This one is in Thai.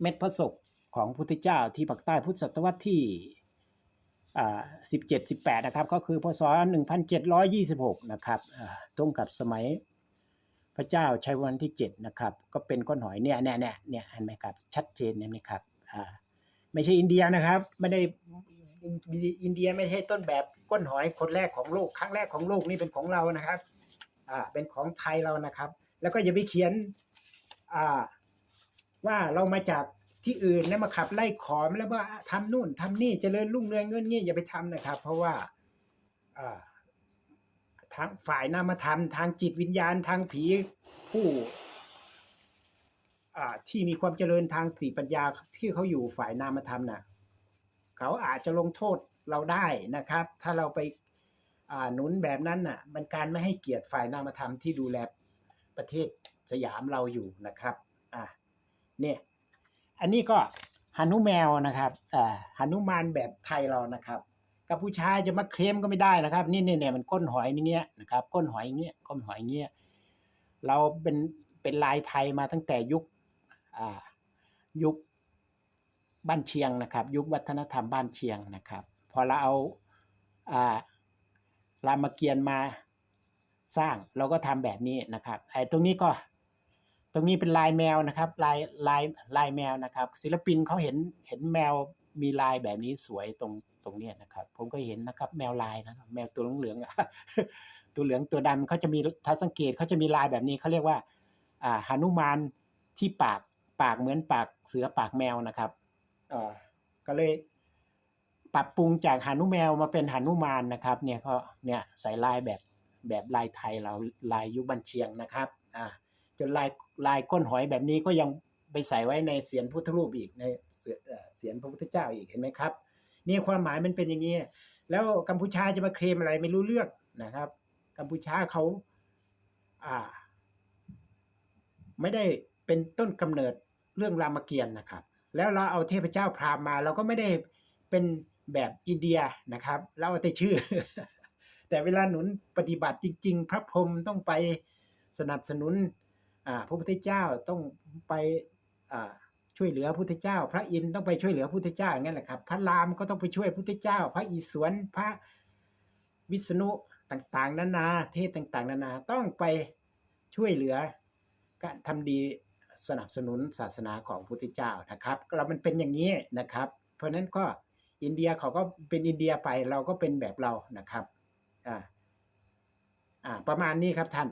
เม็ดพระศกของพุทธเจ้าที่ปักใต้พุทธศตวรรษที่อ่าสิบเจ็ดสิบแปดนะครับก็คือพศหนึ่งพันเจ็ดร้อยยี่สิบหกนะครับตรงกับสมัยพระเจ้าชัยวันที่เจ็ดนะครับก็เป็นก้อนหอยเนี่ยเนี่ยเนี่ยเนี่ยเห็นไหมครับชัดเจนเห็นไหมครับไม่ใช่อินเดียนะครับไม่ได้อินเดียไม่ใช่ต้นแบบก้นหอยคนแรกของโลกครั้งแรกของโลกนี่เป็นของเรานะครับอ่าเป็นของไทยเรานะครับ แล้วก็อย่าไปเขียนอ่า ว่าเรามาจากที่อื่นแล้วมาขับไล่ขอมแล้วว่าทำนู่นทำนี่เจริญรุ่งเรืองเงินงี้อย่าไปทำนะครับ เพราะว่าทางฝ่ายนามธรรมทางจิตวิญญาณทางผีผู้ที่มีความเจริญทางสติปัญญาที่เขาอยู่ฝ่ายนามธรรมน่ะเขาอาจจะลงโทษเราได้นะครับ ถ้าเราไปาหนุนแบบนั้นน่ะมันการไม่ให้เกียรติฝ่ายนามธรรมที่ดูแลประเทศสยามเราอยู่นะครับอ่า เนี่ยอันนี้ก็หนุแมวนะครับเอ่อหนุมานแบบไทยเรานะครับกัมพูชาจะมาเคลมก็ไม่ได้นะครับ นี่เนี่ยเนี่ยมันก้นหอยนี่เงี้ยนะครับก้นหอยเงี้ยก้นหอยเงี้ยเราเป็นเป็นลายไทยมาตั้งแต่ยุคอ่ายุคบ้านเชียงนะครับ ยุควัฒนธรรมบ้านเชียงนะครับ พอเราเอาอ่ารามเกียรติ์มาสร้างเราก็ทำแบบนี้นะครับไอ้ตรงนี้ก็ ตรงนี้เป็นลายแมวนะครับลายลายลายแมวนะครับ ศิลปินเขาเห็นเห็นแมวมีลายแบบนี้สวยตรงตรงเนี้ยนะครับ ผมก็เห็นนะครับ แมวลายนะครับ แมวตัวเหลืองๆตัวเหลืองตัวดำเขาจะมีถ้าสังเกตเขาจะมีลายแบบนี้เขาเรียกว่าอ่าหนุมานที่ปากปากเหมือนปากเสือปากแมวนะครับอ่าก็เลยปรับปรุงจากหนุแมวมาเป็นหนุมานนะครับ เนี่ยเขาเนี่ยใส่ลายแบบแบบลายไทยเราลายยุคบันเชียงนะครับอ่า จนลายลายก้นหอยแบบนี้ก็ยังไปใส่ไว้ในเสียนพุทธรูปอีกในเสียเอ่อเสียนพระพุทธเจ้าอีกเห็นไหมครับ นี่ความหมายมันเป็นอย่างนี้ แล้วกัมพูชาจะมาเคลมอะไรไม่รู้เรื่องนะครับ กัมพูชาเขาอ่า ไม่ได้เป็นต้นกำเนิดเรื่องรามเกียรติ์นะครับ แล้วเราเอาเทพเจ้าพราหมณ์มาเราก็ไม่ได้เป็นแบบอินเดียนะครับ เราเอาแต่ชื่อ แต่เวลาหนุนปฏิบัติจริง ๆ พระพรหมต้องไปสนับสนุน พระพุทธเจ้าต้องไปอ่าช่วยเหลือพุทธเจ้า พระอินทร์ต้องไปช่วยเหลือพุทธเจ้าอย่างนั้นแหละครับ พระรามก็ต้องไปช่วยพุทธเจ้า พระอิศวรพระวิษณุต่างๆ นานา เทพต่างๆ นานาต้องไปช่วยเหลือการทำดีสนับสนุนศาสนาของพุทธเจ้านะครับเรามันเป็นอย่างนี้นะครับ เพราะฉะนั้นก็อินเดียเขาก็เป็นอินเดียไปเราก็เป็นแบบเรานะครับอ่าอ่าประมาณนี้ครับท่าน